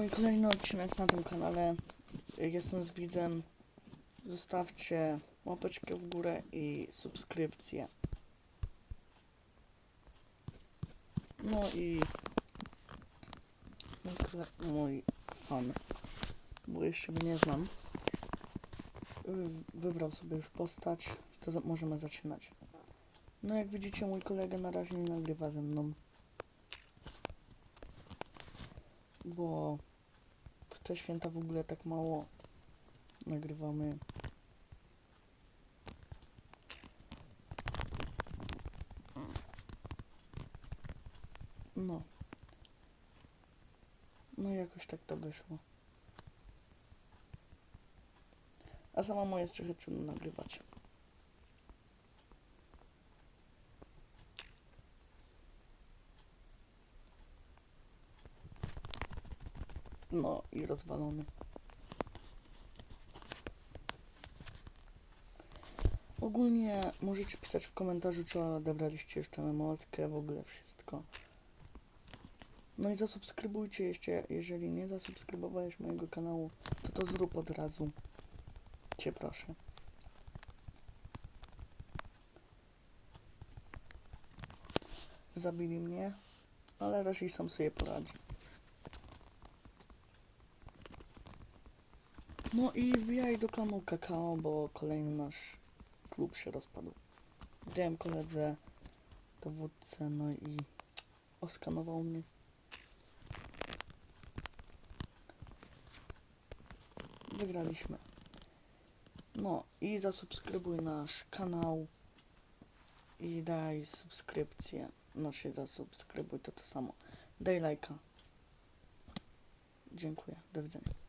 mój kolejny odcinek na tym kanale. Jestem z widzem. Zostawcie łapeczkę w górę i subskrypcję. No i mój, mój fan, bo jeszcze go nie znam, wybrał sobie już postać, to za- możemy zaczynać. No jak widzicie mój kolega na razie nie nagrywa ze mną. Bo te święta w ogóle tak mało nagrywamy. No. No jakoś tak to wyszło. A samemu jest trochę trudno nagrywać. No i rozwalony. Ogólnie możecie pisać w komentarzu, czy odebraliście już tę emotkę, w ogóle wszystko. No i zasubskrybujcie jeszcze, jeżeli nie zasubskrybowałeś mojego kanału, to to zrób od razu. Cię proszę. Zabili mnie, ale raczej sam sobie poradzi. No i wbijaj do klanu kakao, bo kolejny nasz klub się rozpadł. Dałem koledze dowódcę, no i oskanował mnie. Wygraliśmy. No i zasubskrybuj nasz kanał i daj subskrypcję. Znaczy zasubskrybuj to to samo. Daj lajka. Dziękuję. Do widzenia.